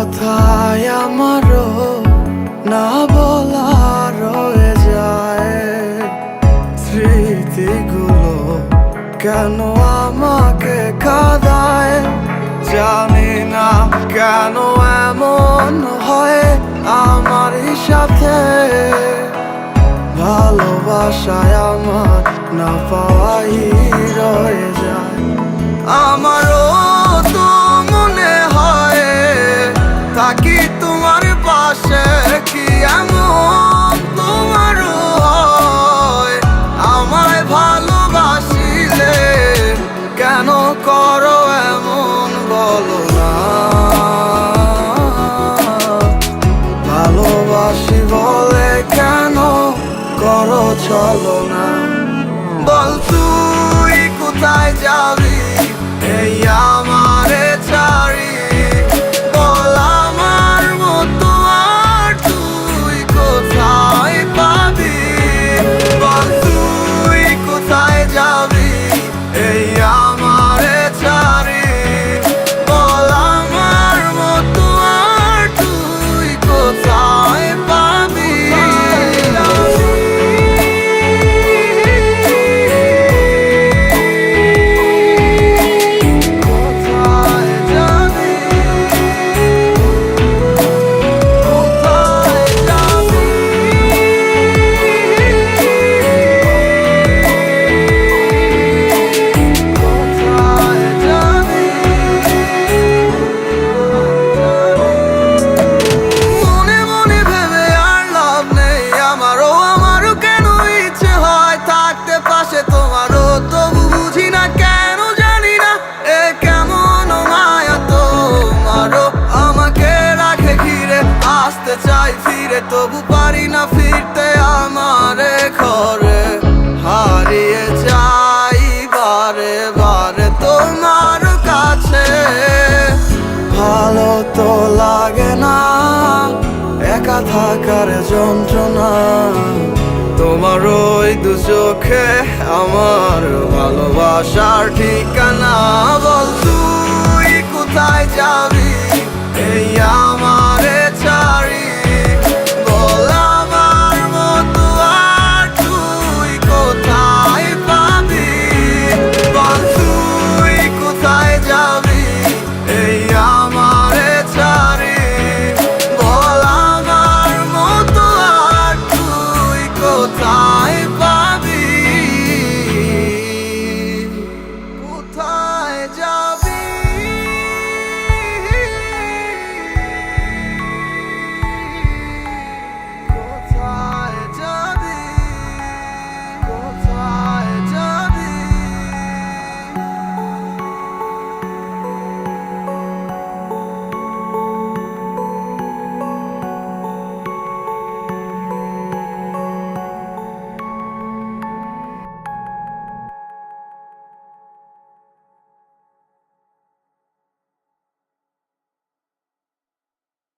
কথায় আমারও না বলা রয়ে যায়। স্মৃতিগুলো কেন আমাকে কাদায়? জানি না কেন এমন হয় আমার সাথে। ভালোবাসায় আমার না পাওয়াই রয়ে যায়। আমারও চলো না। বল তুই কোথায় যাবি? এই আমার ব্যথার যন্ত্রণা। তোমার ওই দু চোখে আমার ভালোবাসার ঠিকানা বল তুই কোথায় যাবি? এই